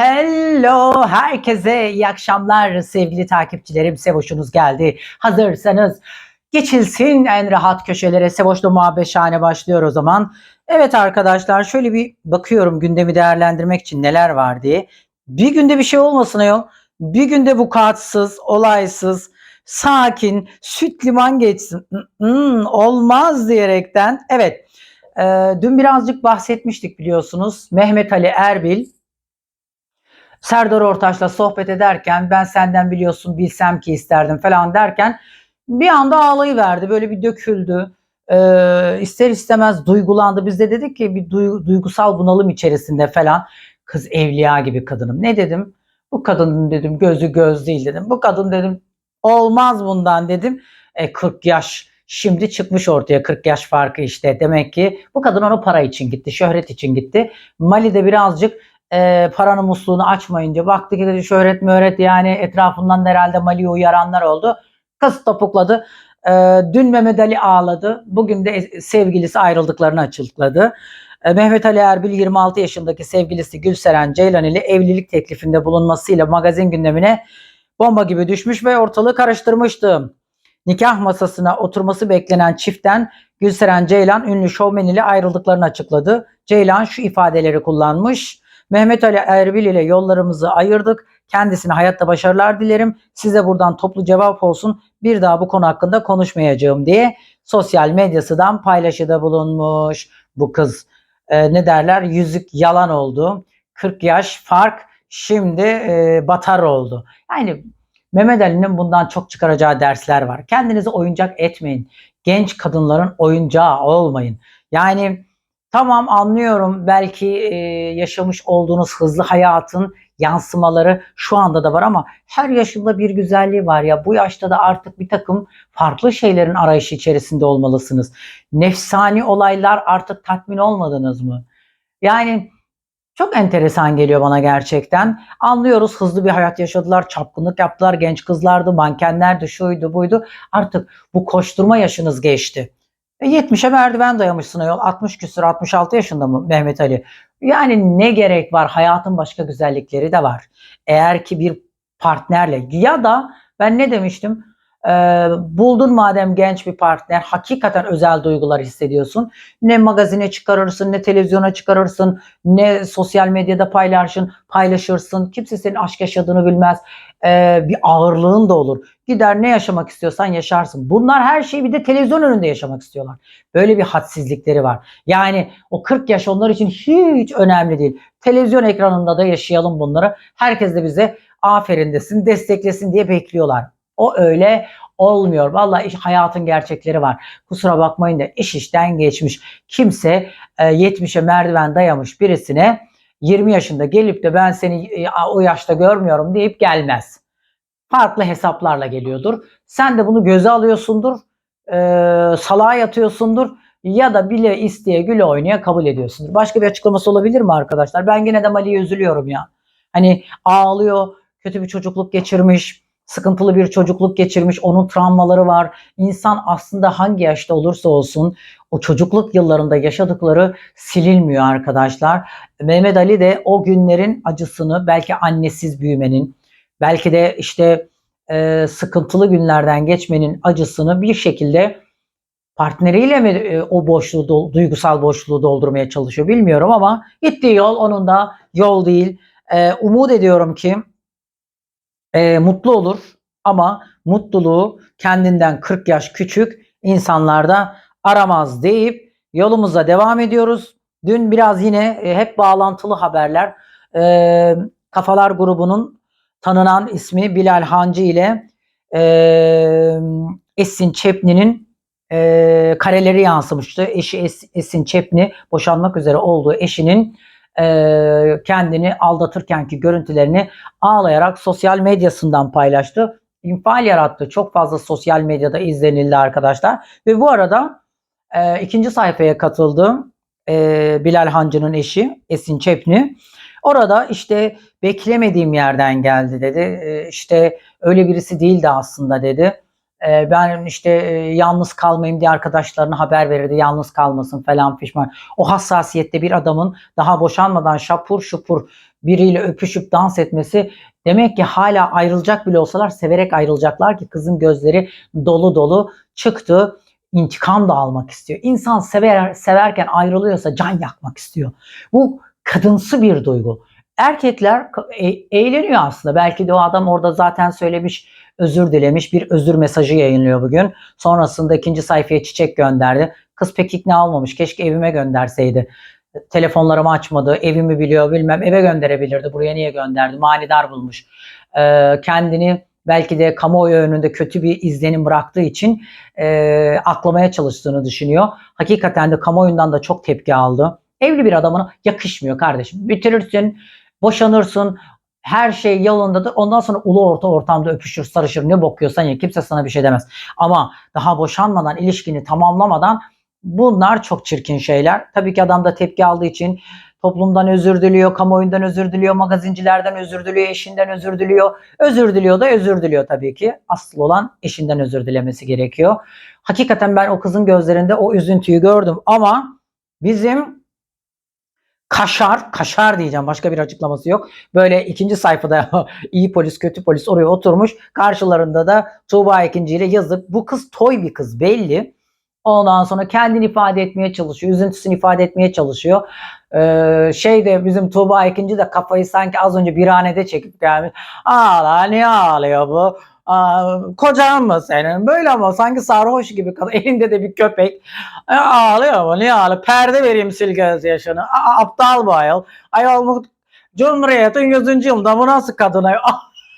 Hello herkese iyi akşamlar sevgili takipçilerim. Sevoş'unuz geldi. Hazırsanız geçilsin en rahat köşelere. Sevoş'la muhabbet başlıyor o zaman. Evet arkadaşlar şöyle bir bakıyorum gündemi değerlendirmek için neler var diye. Bir günde bir şey olmasın ayol. Bir günde bu katsız, olaysız, sakin, süt liman geçsin. Hmm, olmaz diyerekten. Evet. e, dün birazcık bahsetmiştik biliyorsunuz. Mehmet Ali Erbil Serdar Ortaç'la sohbet ederken ben senden biliyorsun bilsem ki isterdim falan derken bir anda ağlayıverdi. Böyle bir döküldü. Ee, ister istemez duygulandı. Biz de dedik ki bir duy- duygusal bunalım içerisinde falan. Kız evliya gibi kadınım. Ne dedim? Bu kadının dedim gözü göz değil dedim. Bu kadın dedim olmaz bundan dedim. E, 40 yaş şimdi çıkmış ortaya 40 yaş farkı işte. Demek ki bu kadın onu para için gitti, şöhret için gitti. Mali'de birazcık e, paranın musluğunu açmayınca baktı ki dedi şöhret möhret yani etrafından da herhalde Mali'yi uyaranlar oldu. Kız topukladı. E, dün Mehmet Ali ağladı. Bugün de sevgilisi ayrıldıklarını açıkladı. E, Mehmet Ali Erbil 26 yaşındaki sevgilisi Gülseren Ceylan ile evlilik teklifinde bulunmasıyla magazin gündemine bomba gibi düşmüş ve ortalığı karıştırmıştı. Nikah masasına oturması beklenen çiftten Gülseren Ceylan ünlü şovmen ile ayrıldıklarını açıkladı. Ceylan şu ifadeleri kullanmış. Mehmet Ali Erbil ile yollarımızı ayırdık. Kendisine hayatta başarılar dilerim. Size buradan toplu cevap olsun. Bir daha bu konu hakkında konuşmayacağım diye sosyal medyasından paylaşıda bulunmuş. Bu kız e, ne derler yüzük yalan oldu. 40 yaş fark şimdi e, batar oldu. Yani Mehmet Ali'nin bundan çok çıkaracağı dersler var. Kendinizi oyuncak etmeyin. Genç kadınların oyuncağı olmayın. Yani Tamam anlıyorum belki e, yaşamış olduğunuz hızlı hayatın yansımaları şu anda da var ama her yaşında bir güzelliği var ya bu yaşta da artık bir takım farklı şeylerin arayışı içerisinde olmalısınız. Nefsani olaylar artık tatmin olmadınız mı? Yani çok enteresan geliyor bana gerçekten. Anlıyoruz hızlı bir hayat yaşadılar, çapkınlık yaptılar, genç kızlardı, mankenlerdi, şuydu buydu. Artık bu koşturma yaşınız geçti. E 70'e merdiven dayamışsın ayol. 60 küsur 66 yaşında mı Mehmet Ali? Yani ne gerek var? Hayatın başka güzellikleri de var. Eğer ki bir partnerle ya da ben ne demiştim? Ee, buldun madem genç bir partner hakikaten özel duygular hissediyorsun. Ne magazine çıkarırsın, ne televizyona çıkarırsın, ne sosyal medyada paylaşırsın, paylaşırsın. Kimse senin aşk yaşadığını bilmez. Ee, bir ağırlığın da olur. Gider ne yaşamak istiyorsan yaşarsın. Bunlar her şeyi bir de televizyon önünde yaşamak istiyorlar. Böyle bir hadsizlikleri var. Yani o 40 yaş onlar için hiç önemli değil. Televizyon ekranında da yaşayalım bunları. Herkes de bize aferin desin, desteklesin diye bekliyorlar. O öyle olmuyor. Vallahi iş, hayatın gerçekleri var. Kusura bakmayın da iş işten geçmiş. Kimse e, 70'e merdiven dayamış birisine 20 yaşında gelip de ben seni e, o yaşta görmüyorum deyip gelmez. Farklı hesaplarla geliyordur. Sen de bunu göze alıyorsundur. E, salağa yatıyorsundur ya da bile isteye güle oynaya kabul ediyorsundur. Başka bir açıklaması olabilir mi arkadaşlar? Ben yine de Mali'ye üzülüyorum ya. Hani ağlıyor, kötü bir çocukluk geçirmiş, sıkıntılı bir çocukluk geçirmiş, onun travmaları var. İnsan aslında hangi yaşta olursa olsun o çocukluk yıllarında yaşadıkları silinmiyor arkadaşlar. Mehmet Ali de o günlerin acısını belki annesiz büyümenin, belki de işte e, sıkıntılı günlerden geçmenin acısını bir şekilde partneriyle mi e, o boşluğu, duygusal boşluğu doldurmaya çalışıyor bilmiyorum ama gittiği yol onun da yol değil. E, umut ediyorum ki e, mutlu olur ama mutluluğu kendinden 40 yaş küçük insanlarda aramaz deyip yolumuza devam ediyoruz. Dün biraz yine e, hep bağlantılı haberler. E, Kafalar grubunun tanınan ismi Bilal Hancı ile e, Esin Çepni'nin e, kareleri yansımıştı. Eşi Es- Esin Çepni boşanmak üzere olduğu eşinin e, kendini aldatırkenki görüntülerini ağlayarak sosyal medyasından paylaştı. İnfial yarattı. Çok fazla sosyal medyada izlenildi arkadaşlar. Ve bu arada e, ikinci sayfaya katıldı e, Bilal Hancı'nın eşi Esin Çepni. Orada işte beklemediğim yerden geldi dedi. E, işte öyle birisi değildi aslında dedi. Ee, ben işte e, yalnız kalmayayım diye arkadaşlarına haber verirdi. Yalnız kalmasın falan pişman. O hassasiyette bir adamın daha boşanmadan şapur şupur biriyle öpüşüp dans etmesi demek ki hala ayrılacak bile olsalar severek ayrılacaklar ki kızın gözleri dolu dolu çıktı. İntikam da almak istiyor. İnsan sever, severken ayrılıyorsa can yakmak istiyor. Bu kadınsı bir duygu. Erkekler e- eğleniyor aslında. Belki de o adam orada zaten söylemiş, özür dilemiş, bir özür mesajı yayınlıyor bugün. Sonrasında ikinci sayfaya çiçek gönderdi. Kız pek ikna olmamış. Keşke evime gönderseydi. Telefonlarımı açmadı, evimi biliyor bilmem eve gönderebilirdi. Buraya niye gönderdi? Manidar bulmuş. Ee, kendini belki de kamuoyu önünde kötü bir izlenim bıraktığı için e, aklamaya çalıştığını düşünüyor. Hakikaten de kamuoyundan da çok tepki aldı. Evli bir adamına yakışmıyor kardeşim. Bitirirsin, boşanırsın, her şey yolundadır. Ondan sonra ulu orta ortamda öpüşür, sarışır, ne bokuyorsan ya kimse sana bir şey demez. Ama daha boşanmadan, ilişkini tamamlamadan bunlar çok çirkin şeyler. Tabii ki adam da tepki aldığı için toplumdan özür diliyor, kamuoyundan özür diliyor, magazincilerden özür diliyor, eşinden özür diliyor. Özür diliyor da özür diliyor tabii ki. Asıl olan eşinden özür dilemesi gerekiyor. Hakikaten ben o kızın gözlerinde o üzüntüyü gördüm ama bizim kaşar, kaşar diyeceğim başka bir açıklaması yok. Böyle ikinci sayfada iyi polis kötü polis oraya oturmuş. Karşılarında da Tuğba ikinci ile yazıp bu kız toy bir kız belli. Ondan sonra kendini ifade etmeye çalışıyor. Üzüntüsünü ifade etmeye çalışıyor. Ee, şey de bizim Tuğba ikinci de kafayı sanki az önce birhanede çekip gelmiş. Ağla niye ağlıyor bu? Aa, mı senin? Böyle ama sanki sarhoş gibi kadın. Elinde de bir köpek. E, ağlıyor mu? Niye ağlıyor? Perde vereyim sil gözyaşını. Aa, aptal bu ayol. Ayol Cumhuriyet'in 100. yılında bu nasıl kadın ayol?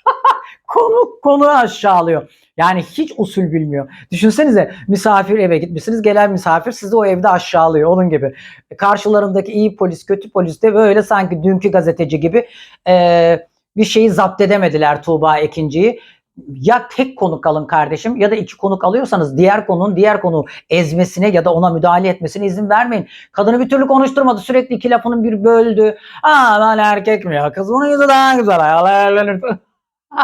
konu konu aşağılıyor. Yani hiç usul bilmiyor. Düşünsenize misafir eve gitmişsiniz. Gelen misafir sizi o evde aşağılıyor. Onun gibi. Karşılarındaki iyi polis, kötü polis de böyle sanki dünkü gazeteci gibi e, bir şeyi zapt edemediler Tuğba Ekinci'yi. Ya tek konuk alın kardeşim ya da iki konuk alıyorsanız diğer konunun diğer konu ezmesine ya da ona müdahale etmesine izin vermeyin. Kadını bir türlü konuşturmadı. Sürekli iki lafının bir böldü. Aa ben erkek mi ya? Kız bunun yüzü daha güzel. Ayol evlenir.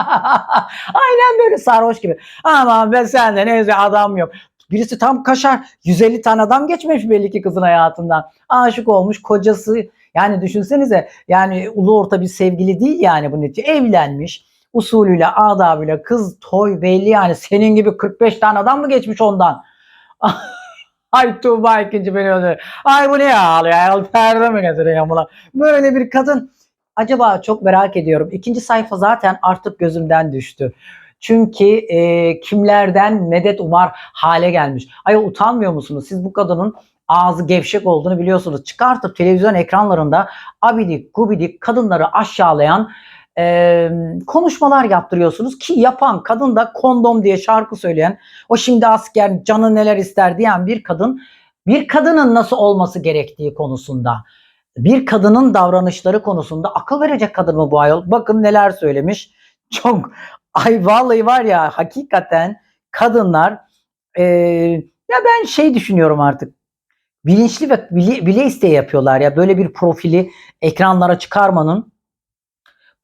Aynen böyle sarhoş gibi. Aman be sende neyse adam yok. Birisi tam kaşar. 150 tane adam geçmiş belli ki kızın hayatından. Aşık olmuş kocası. Yani düşünsenize yani ulu orta bir sevgili değil yani bu netice. Evlenmiş. Usulüyle adabıyla kız toy belli yani. Senin gibi 45 tane adam mı geçmiş ondan? Ay Tuğba ikinci beni öldürüyor. Ay bu ne ağlıyor? Ay perde mi getiriyor buna? Böyle bir kadın Acaba çok merak ediyorum. İkinci sayfa zaten artık gözümden düştü. Çünkü e, kimlerden medet umar hale gelmiş. Ay utanmıyor musunuz? Siz bu kadının ağzı gevşek olduğunu biliyorsunuz. Çıkartıp televizyon ekranlarında abidik gubidik kadınları aşağılayan e, konuşmalar yaptırıyorsunuz ki yapan kadın da kondom diye şarkı söyleyen o şimdi asker canı neler ister diyen bir kadın bir kadının nasıl olması gerektiği konusunda bir kadının davranışları konusunda akıl verecek kadın mı bu ayol? Bakın neler söylemiş. Çok ay vallahi var ya hakikaten kadınlar e, ya ben şey düşünüyorum artık bilinçli ve bile, bile isteye yapıyorlar ya böyle bir profili ekranlara çıkarmanın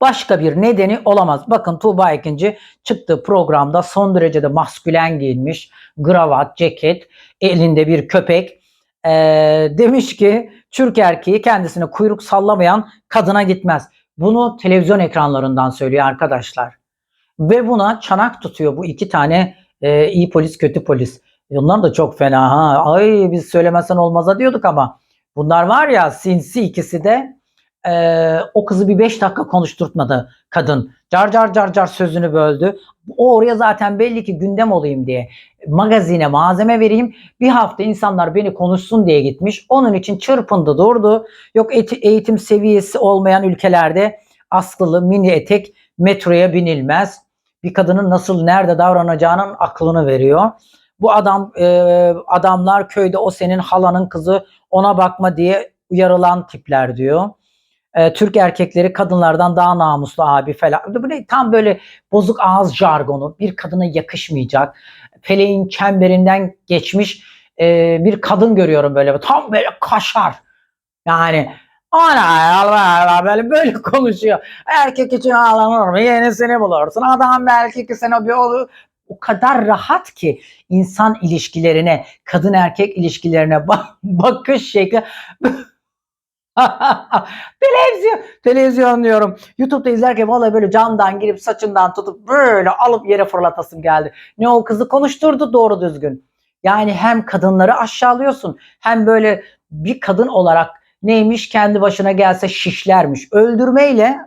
başka bir nedeni olamaz. Bakın Tuğba Ekinci çıktığı programda son derece de maskülen giyinmiş. Gravat, ceket, elinde bir köpek. Ee, demiş ki Türk erkeği kendisine kuyruk sallamayan kadına gitmez. Bunu televizyon ekranlarından söylüyor arkadaşlar. Ve buna çanak tutuyor bu iki tane e, iyi polis kötü polis. Onlar da çok fena ha. Ay biz söylemezsen olmaza diyorduk ama bunlar var ya sinsi ikisi de e, o kızı bir beş dakika konuşturtmadı kadın. Car car car car sözünü böldü. O oraya zaten belli ki gündem olayım diye magazine malzeme vereyim. Bir hafta insanlar beni konuşsun diye gitmiş. Onun için çırpındı durdu. Yok eğitim seviyesi olmayan ülkelerde askılı mini etek metroya binilmez. Bir kadının nasıl nerede davranacağının aklını veriyor. Bu adam e, adamlar köyde o senin halanın kızı ona bakma diye uyarılan tipler diyor e, Türk erkekleri kadınlardan daha namuslu abi falan. Ne tam böyle bozuk ağız jargonu. Bir kadına yakışmayacak. Feleğin çemberinden geçmiş e, bir kadın görüyorum böyle. Tam böyle kaşar. Yani ana Allah böyle böyle konuşuyor. Erkek için ağlanır mı? Yenisini bulursun. Adam belki ki seni bir olur o kadar rahat ki insan ilişkilerine, kadın erkek ilişkilerine bak- bakış şekli televizyon televizyon diyorum. YouTube'da izlerken vallahi böyle camdan girip saçından tutup böyle alıp yere fırlatasım geldi. Ne o kızı konuşturdu doğru düzgün. Yani hem kadınları aşağılıyorsun hem böyle bir kadın olarak neymiş kendi başına gelse şişlermiş. Öldürmeyle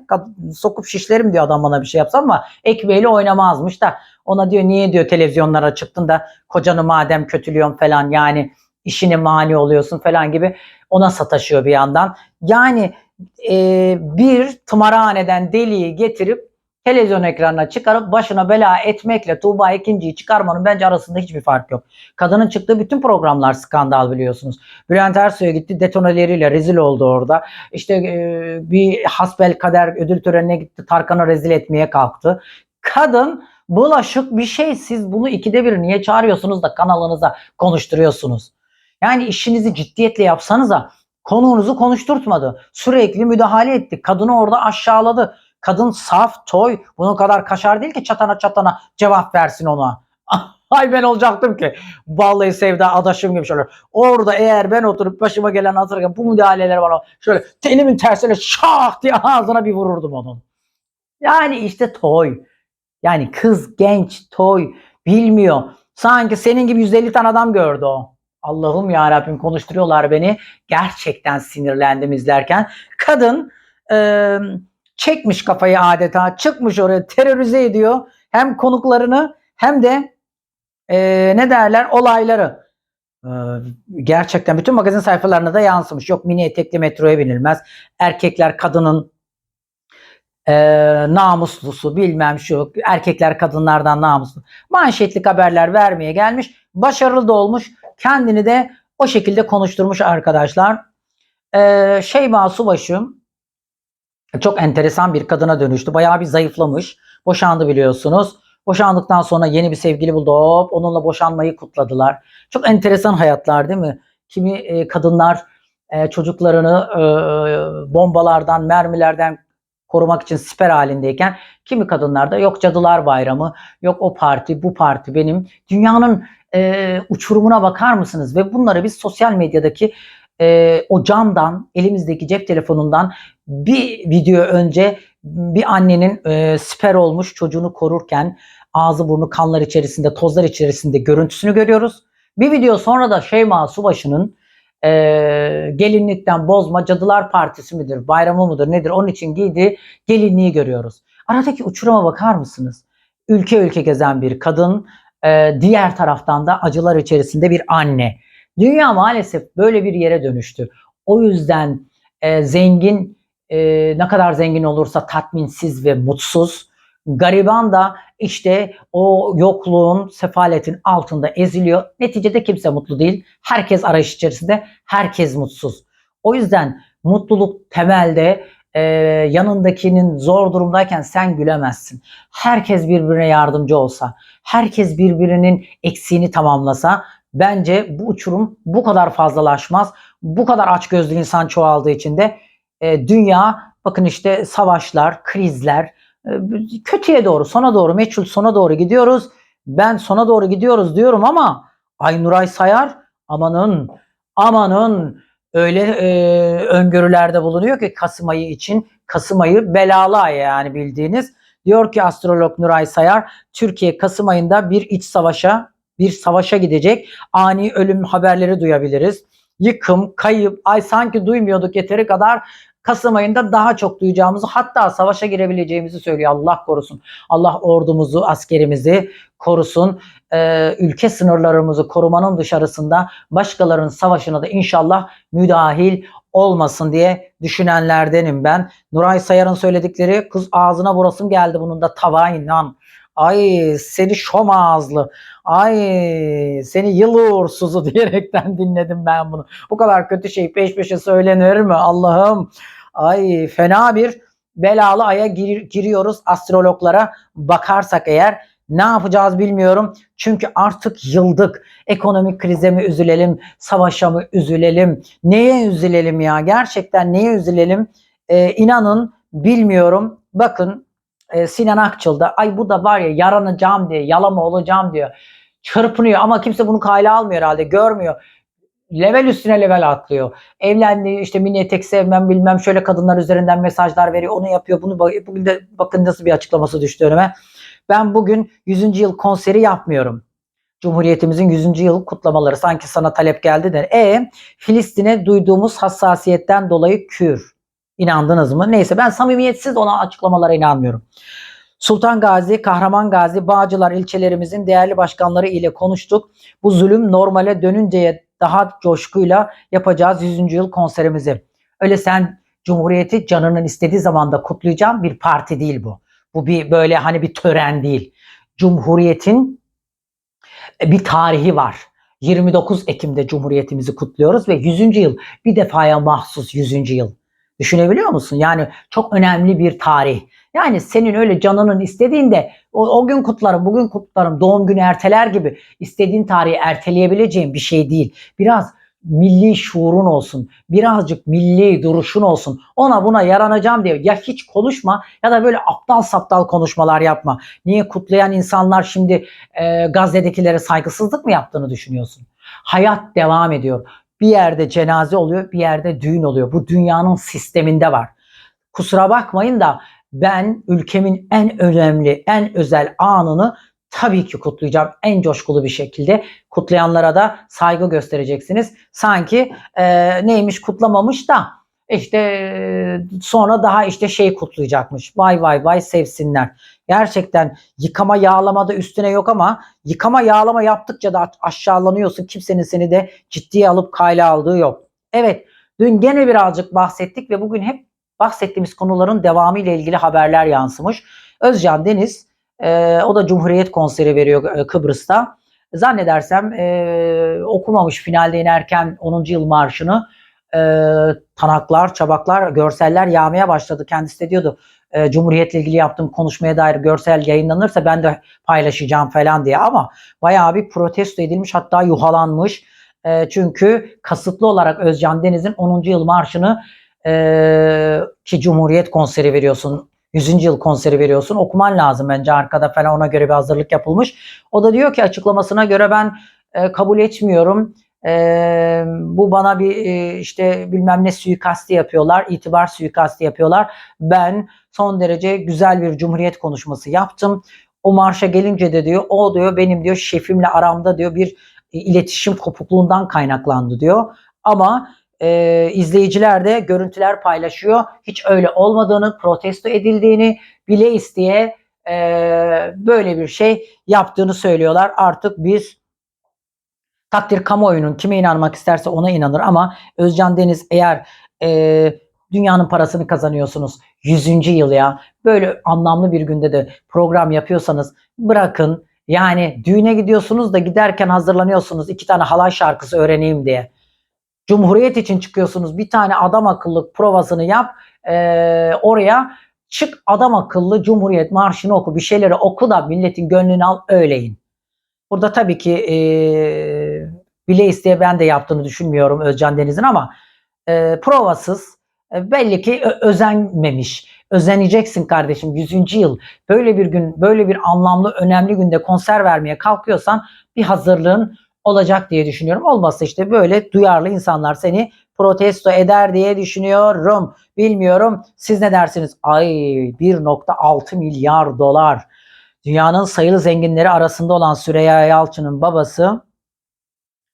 sokup şişlerim diyor adam bana bir şey yapsa ama ekmeğiyle oynamazmış da ona diyor niye diyor televizyonlara çıktın da kocanı madem kötülüyorsun falan yani işine mani oluyorsun falan gibi ona sataşıyor bir yandan. Yani e, bir tımarhaneden deliği getirip televizyon ekranına çıkarıp başına bela etmekle Tuğba ikinciyi çıkarmanın bence arasında hiçbir fark yok. Kadının çıktığı bütün programlar skandal biliyorsunuz. Bülent Ersoy'a gitti detoneleriyle rezil oldu orada. İşte e, bir hasbel kader ödül törenine gitti Tarkan'ı rezil etmeye kalktı. Kadın bulaşık bir şey siz bunu ikide bir niye çağırıyorsunuz da kanalınıza konuşturuyorsunuz? Yani işinizi ciddiyetle yapsanıza konuğunuzu konuşturtmadı. Sürekli müdahale etti. Kadını orada aşağıladı. Kadın saf, toy. Bunun kadar kaşar değil ki çatana çatana cevap versin ona. Ay ben olacaktım ki. Vallahi Sevda adaşım gibi şöyle. Orada eğer ben oturup başıma gelen hatırlarken bu müdahaleleri bana şöyle tenimin tersine şak diye ağzına bir vururdum onun. Yani işte toy. Yani kız genç, toy, bilmiyor. Sanki senin gibi 150 tane adam gördü o. Allah'ım ya Rabbim konuşturuyorlar beni. Gerçekten sinirlendim izlerken. Kadın e, çekmiş kafayı adeta. Çıkmış oraya terörize ediyor. Hem konuklarını hem de e, ne derler olayları. E, gerçekten bütün magazin sayfalarına da yansımış. Yok mini etekli metroya binilmez. Erkekler kadının e, namuslusu bilmem şu erkekler kadınlardan namuslu. Manşetlik haberler vermeye gelmiş. Başarılı da olmuş. Kendini de o şekilde konuşturmuş arkadaşlar. E, Şeyma Subaşı çok enteresan bir kadına dönüştü. Bayağı bir zayıflamış. Boşandı biliyorsunuz. Boşandıktan sonra yeni bir sevgili buldu. Hop, onunla boşanmayı kutladılar. Çok enteresan hayatlar değil mi? Kimi e, kadınlar e, çocuklarını e, bombalardan, mermilerden korumak için siper halindeyken kimi kadınlarda yok cadılar bayramı, yok o parti, bu parti benim. Dünyanın e, uçurumuna bakar mısınız? Ve bunları biz sosyal medyadaki e, o camdan, elimizdeki cep telefonundan bir video önce bir annenin e, siper olmuş çocuğunu korurken ağzı burnu kanlar içerisinde, tozlar içerisinde görüntüsünü görüyoruz. Bir video sonra da Şeyma Subaşı'nın e, gelinlikten bozma Cadılar Partisi midir, bayramı mıdır nedir onun için giydiği gelinliği görüyoruz. Aradaki uçuruma bakar mısınız? Ülke ülke gezen bir kadın, e, diğer taraftan da acılar içerisinde bir anne. Dünya maalesef böyle bir yere dönüştü. O yüzden e, zengin e, ne kadar zengin olursa tatminsiz ve mutsuz. Gariban da işte o yokluğun, sefaletin altında eziliyor. Neticede kimse mutlu değil. Herkes arayış içerisinde, herkes mutsuz. O yüzden mutluluk temelde e, yanındakinin zor durumdayken sen gülemezsin. Herkes birbirine yardımcı olsa, herkes birbirinin eksiğini tamamlasa bence bu uçurum bu kadar fazlalaşmaz. Bu kadar açgözlü insan çoğaldığı için de e, dünya bakın işte savaşlar, krizler e, kötüye doğru, sona doğru, meçhul sona doğru gidiyoruz. Ben sona doğru gidiyoruz diyorum ama Ay Nuray Sayar amanın amanın öyle e, öngörülerde bulunuyor ki Kasım ayı için Kasım ayı belalı ay yani bildiğiniz. Diyor ki astrolog Nuray Sayar Türkiye Kasım ayında bir iç savaşa bir savaşa gidecek. Ani ölüm haberleri duyabiliriz. Yıkım, kayıp, ay sanki duymuyorduk yeteri kadar Kasım ayında daha çok duyacağımızı hatta savaşa girebileceğimizi söylüyor. Allah korusun. Allah ordumuzu, askerimizi korusun. Ee, ülke sınırlarımızı korumanın dışarısında başkalarının savaşına da inşallah müdahil olmasın diye düşünenlerdenim ben. Nuray Sayar'ın söyledikleri kız ağzına vurasım geldi bunun da tavayla. Ay seni şom ağızlı. Ay seni yılı uğursuzu diyerekten dinledim ben bunu. Bu kadar kötü şey peş peşe söylenir mi Allah'ım? Ay fena bir belalı aya gir- giriyoruz astrologlara bakarsak eğer ne yapacağız bilmiyorum. Çünkü artık yıldık. Ekonomik krize mi üzülelim, savaşa mı üzülelim? Neye üzülelim ya? Gerçekten neye üzülelim? Ee, inanın bilmiyorum. Bakın e, Sinan Akçıl da ay bu da var ya yaranacağım diye yalama olacağım diyor. Çırpınıyor ama kimse bunu kayla almıyor herhalde görmüyor. Level üstüne level atlıyor. Evlendi işte mini etek sevmem bilmem şöyle kadınlar üzerinden mesajlar veriyor onu yapıyor bunu bugün de bakın nasıl bir açıklaması düştü önüme. Ben bugün 100. yıl konseri yapmıyorum. Cumhuriyetimizin 100. yıl kutlamaları sanki sana talep geldi de. E Filistin'e duyduğumuz hassasiyetten dolayı kür. İnandınız mı? Neyse ben samimiyetsiz olan açıklamalara inanmıyorum. Sultan Gazi, Kahraman Gazi, Bağcılar ilçelerimizin değerli başkanları ile konuştuk. Bu zulüm normale dönünceye daha coşkuyla yapacağız 100. yıl konserimizi. Öyle sen Cumhuriyeti canının istediği zamanda kutlayacağım bir parti değil bu. Bu bir böyle hani bir tören değil. Cumhuriyetin e, bir tarihi var. 29 Ekim'de Cumhuriyetimizi kutluyoruz ve 100. yıl bir defaya mahsus 100. yıl. Düşünebiliyor musun? Yani çok önemli bir tarih. Yani senin öyle canının istediğinde o, o gün kutlarım, bugün kutlarım, doğum günü erteler gibi istediğin tarihi erteleyebileceğin bir şey değil. Biraz milli şuurun olsun, birazcık milli duruşun olsun. Ona buna yaranacağım diye ya hiç konuşma ya da böyle aptal saptal konuşmalar yapma. Niye kutlayan insanlar şimdi e, Gazze'dekilere saygısızlık mı yaptığını düşünüyorsun? Hayat devam ediyor. Bir yerde cenaze oluyor, bir yerde düğün oluyor. Bu dünyanın sisteminde var. Kusura bakmayın da ben ülkemin en önemli, en özel anını tabii ki kutlayacağım en coşkulu bir şekilde. Kutlayanlara da saygı göstereceksiniz. Sanki e, neymiş kutlamamış da işte e, sonra daha işte şey kutlayacakmış. Vay vay vay sevsinler. Gerçekten yıkama yağlama da üstüne yok ama yıkama yağlama yaptıkça da aşağılanıyorsun. Kimsenin seni de ciddiye alıp kayla aldığı yok. Evet dün gene birazcık bahsettik ve bugün hep bahsettiğimiz konuların devamı ile ilgili haberler yansımış. Özcan Deniz e, o da Cumhuriyet konseri veriyor e, Kıbrıs'ta. Zannedersem e, okumamış finalde inerken 10. yıl marşını e, tanaklar, çabaklar, görseller yağmaya başladı. Kendisi de diyordu e, Cumhuriyet'le ilgili yaptığım konuşmaya dair görsel yayınlanırsa ben de paylaşacağım falan diye ama bayağı bir protesto edilmiş hatta yuhalanmış. E, çünkü kasıtlı olarak Özcan Deniz'in 10. yıl marşını e, ki Cumhuriyet konseri veriyorsun 100. yıl konseri veriyorsun okuman lazım bence arkada falan ona göre bir hazırlık yapılmış. O da diyor ki açıklamasına göre ben e, kabul etmiyorum. E, bu bana bir e, işte bilmem ne suikasti yapıyorlar, itibar suikasti yapıyorlar. Ben son derece güzel bir cumhuriyet konuşması yaptım. O marşa gelince de diyor o diyor benim diyor şefimle aramda diyor bir e, iletişim kopukluğundan kaynaklandı diyor. Ama e, izleyiciler de görüntüler paylaşıyor. Hiç öyle olmadığını, protesto edildiğini bile isteye e, böyle bir şey yaptığını söylüyorlar. Artık biz takdir kamuoyunun kime inanmak isterse ona inanır ama Özcan Deniz eğer e, dünyanın parasını kazanıyorsunuz 100. yıl ya böyle anlamlı bir günde de program yapıyorsanız bırakın yani düğüne gidiyorsunuz da giderken hazırlanıyorsunuz iki tane halay şarkısı öğreneyim diye. Cumhuriyet için çıkıyorsunuz bir tane adam akıllı provasını yap e, oraya çık adam akıllı Cumhuriyet Marşı'nı oku bir şeyleri oku da milletin gönlünü al öyleyin. Burada tabii ki e, bile isteye ben de yaptığını düşünmüyorum Özcan Deniz'in ama e, provasız belli ki özenmemiş. Özeneceksin kardeşim 100. yıl. Böyle bir gün, böyle bir anlamlı, önemli günde konser vermeye kalkıyorsan bir hazırlığın olacak diye düşünüyorum. Olmazsa işte böyle duyarlı insanlar seni protesto eder diye düşünüyorum. Bilmiyorum. Siz ne dersiniz? Ay 1.6 milyar dolar. Dünyanın sayılı zenginleri arasında olan Süreyya Yalçın'ın babası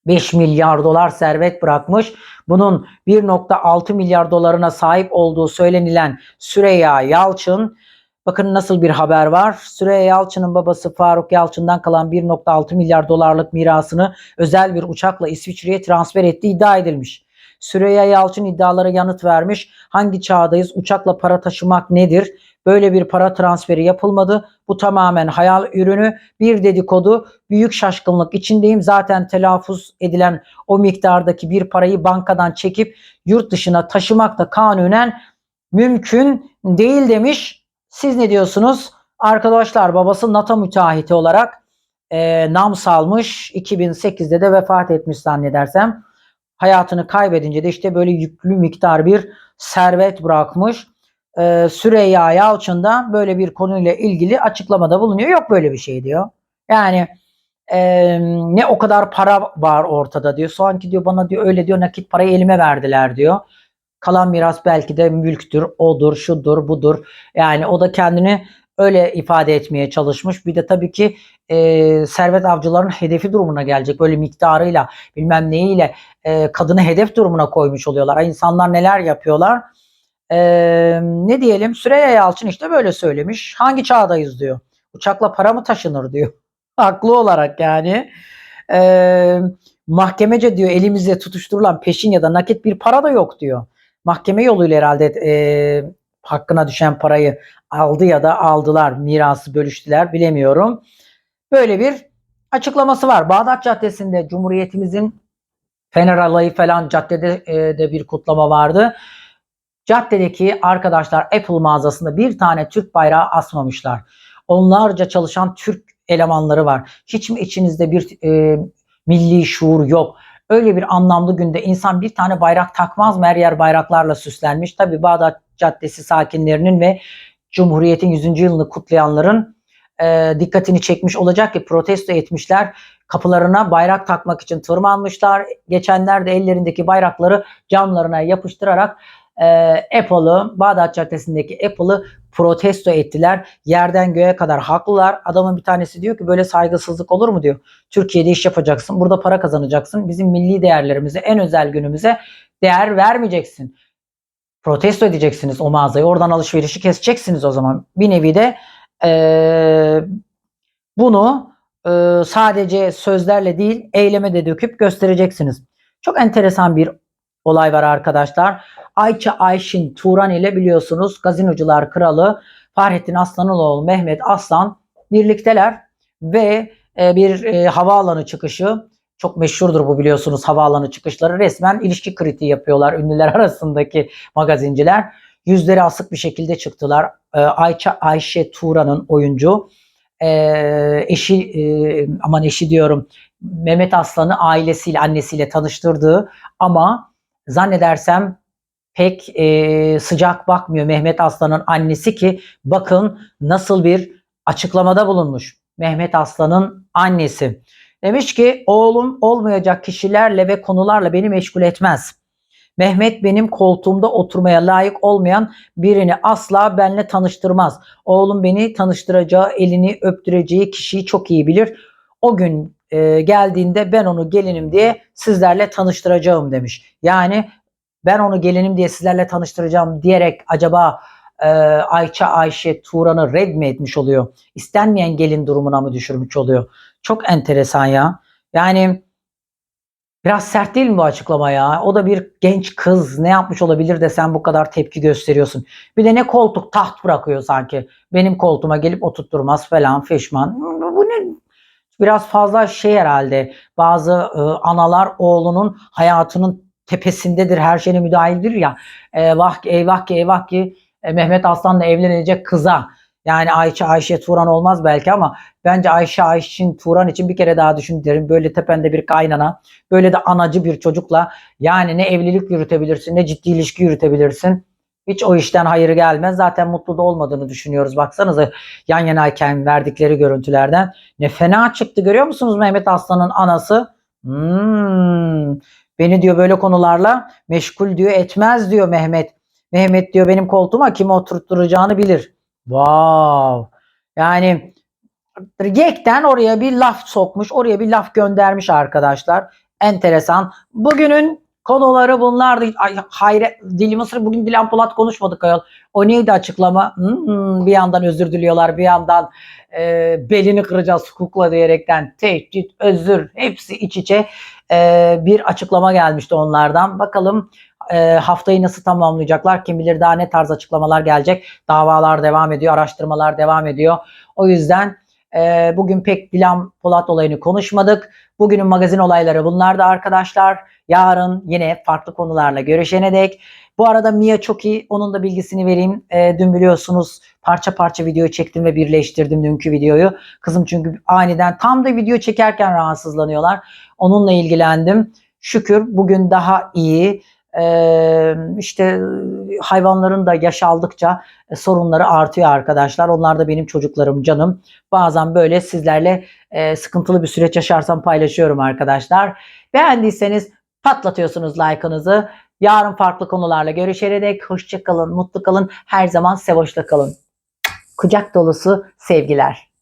5 milyar dolar servet bırakmış. Bunun 1.6 milyar dolarına sahip olduğu söylenilen Süreyya Yalçın Bakın nasıl bir haber var. Süreyya Yalçın'ın babası Faruk Yalçın'dan kalan 1.6 milyar dolarlık mirasını özel bir uçakla İsviçre'ye transfer ettiği iddia edilmiş. Süreyya Yalçın iddialara yanıt vermiş. Hangi çağdayız? Uçakla para taşımak nedir? Böyle bir para transferi yapılmadı. Bu tamamen hayal ürünü. Bir dedikodu. Büyük şaşkınlık içindeyim. Zaten telaffuz edilen o miktardaki bir parayı bankadan çekip yurt dışına taşımak da kanunen mümkün değil demiş. Siz ne diyorsunuz? Arkadaşlar babası NATO müteahhiti olarak e, nam salmış. 2008'de de vefat etmiş zannedersem. Hayatını kaybedince de işte böyle yüklü miktar bir servet bırakmış. E, Süreyya Yalçın böyle bir konuyla ilgili açıklamada bulunuyor. Yok böyle bir şey diyor. Yani e, ne o kadar para var ortada diyor. Sanki diyor bana diyor öyle diyor nakit parayı elime verdiler diyor. Kalan miras belki de mülktür, odur, şudur, budur. Yani o da kendini öyle ifade etmeye çalışmış. Bir de tabii ki e, servet avcıların hedefi durumuna gelecek. Böyle miktarıyla bilmem neyiyle e, kadını hedef durumuna koymuş oluyorlar. İnsanlar neler yapıyorlar. E, ne diyelim Süreyya Yalçın işte böyle söylemiş. Hangi çağdayız diyor. Uçakla para mı taşınır diyor. Haklı olarak yani. E, mahkemece diyor elimizde tutuşturulan peşin ya da nakit bir para da yok diyor. Mahkeme yoluyla herhalde e, hakkına düşen parayı aldı ya da aldılar, mirası bölüştüler bilemiyorum. Böyle bir açıklaması var. Bağdat Caddesi'nde Cumhuriyetimizin Fener Alayı falan caddede e, de bir kutlama vardı. Caddedeki arkadaşlar Apple mağazasında bir tane Türk bayrağı asmamışlar. Onlarca çalışan Türk elemanları var. Hiç mi içinizde bir e, milli şuur yok? Öyle bir anlamlı günde insan bir tane bayrak takmaz mı? Her yer bayraklarla süslenmiş. Tabi Bağdat Caddesi sakinlerinin ve Cumhuriyet'in 100. yılını kutlayanların e, dikkatini çekmiş olacak ki protesto etmişler. Kapılarına bayrak takmak için tırmanmışlar. Geçenler de ellerindeki bayrakları camlarına yapıştırarak e, Apple'ı, Bağdat Caddesi'ndeki Apple'ı protesto ettiler. Yerden göğe kadar haklılar. Adamın bir tanesi diyor ki böyle saygısızlık olur mu diyor. Türkiye'de iş yapacaksın, burada para kazanacaksın. Bizim milli değerlerimize, en özel günümüze değer vermeyeceksin. Protesto edeceksiniz o mağazayı. Oradan alışverişi keseceksiniz o zaman. Bir nevi de e, bunu e, sadece sözlerle değil eyleme de döküp göstereceksiniz. Çok enteresan bir olay var arkadaşlar. Ayça Ayşin Turan ile biliyorsunuz gazinocular kralı Fahrettin Aslanoğlu Mehmet Aslan birlikteler ve e, bir e, havaalanı çıkışı çok meşhurdur bu biliyorsunuz havaalanı çıkışları resmen ilişki kritiği yapıyorlar ünlüler arasındaki magazinciler. Yüzleri asık bir şekilde çıktılar. E, Ayça Ayşe Turan'ın oyuncu e, eşi e, aman eşi diyorum Mehmet Aslan'ı ailesiyle annesiyle tanıştırdığı ama zannedersem pek e, sıcak bakmıyor Mehmet Aslan'ın annesi ki bakın nasıl bir açıklamada bulunmuş. Mehmet Aslan'ın annesi. Demiş ki oğlum olmayacak kişilerle ve konularla beni meşgul etmez. Mehmet benim koltuğumda oturmaya layık olmayan birini asla benle tanıştırmaz. Oğlum beni tanıştıracağı, elini öptüreceği kişiyi çok iyi bilir. O gün e, geldiğinde ben onu gelinim diye sizlerle tanıştıracağım demiş. Yani ben onu gelinim diye sizlerle tanıştıracağım diyerek acaba e, Ayça Ayşe Turan'ı red mi etmiş oluyor? İstenmeyen gelin durumuna mı düşürmüş oluyor? Çok enteresan ya. Yani biraz sert değil mi bu açıklama ya? O da bir genç kız ne yapmış olabilir de sen bu kadar tepki gösteriyorsun. Bir de ne koltuk taht bırakıyor sanki. Benim koltuğuma gelip oturtturmaz falan feşman. Bu ne? Biraz fazla şey herhalde. Bazı e, analar oğlunun hayatının tepesindedir, her şeyine müdahildir ya. Eyvah ki eyvah ki eyvah ki e, Mehmet Aslan'la evlenecek kıza. Yani Ayşe Ayşe Turan olmaz belki ama bence Ayşe Ayşin Turan için bir kere daha düşün derim. Böyle tepende bir kaynana, böyle de anacı bir çocukla yani ne evlilik yürütebilirsin ne ciddi ilişki yürütebilirsin. Hiç o işten hayır gelmez. Zaten mutlu da olmadığını düşünüyoruz. Baksanıza yan yanayken verdikleri görüntülerden. Ne fena çıktı görüyor musunuz Mehmet Aslan'ın anası? Hmm, beni diyor böyle konularla meşgul diyor etmez diyor Mehmet. Mehmet diyor benim koltuğuma kimi oturtturacağını bilir. Wow. Yani yekten oraya bir laf sokmuş, oraya bir laf göndermiş arkadaşlar. Enteresan. Bugünün konuları bunlardı. Ay, hayret, Dili Mısır bugün Dilan Polat konuşmadık ayol. O neydi açıklama? Hmm, bir yandan özür diliyorlar, bir yandan e, belini kıracağız hukukla diyerekten tehdit, özür hepsi iç içe e, bir açıklama gelmişti onlardan. Bakalım e, haftayı nasıl tamamlayacaklar? Kim bilir daha ne tarz açıklamalar gelecek. Davalar devam ediyor, araştırmalar devam ediyor. O yüzden e, bugün pek Dilan Polat olayını konuşmadık. Bugünün magazin olayları bunlar da arkadaşlar. Yarın yine farklı konularla görüşene dek. Bu arada Mia çok iyi. Onun da bilgisini vereyim. E, dün biliyorsunuz parça parça video çektim ve birleştirdim dünkü videoyu. Kızım çünkü aniden tam da video çekerken rahatsızlanıyorlar. Onunla ilgilendim. Şükür bugün daha iyi. Ee, işte hayvanların da yaş aldıkça sorunları artıyor arkadaşlar. Onlar da benim çocuklarım, canım. Bazen böyle sizlerle sıkıntılı bir süreç yaşarsam paylaşıyorum arkadaşlar. Beğendiyseniz patlatıyorsunuz like'ınızı. Yarın farklı konularla görüşerek hoşça kalın, mutlu kalın. Her zaman sevoşla kalın. Kucak dolusu sevgiler.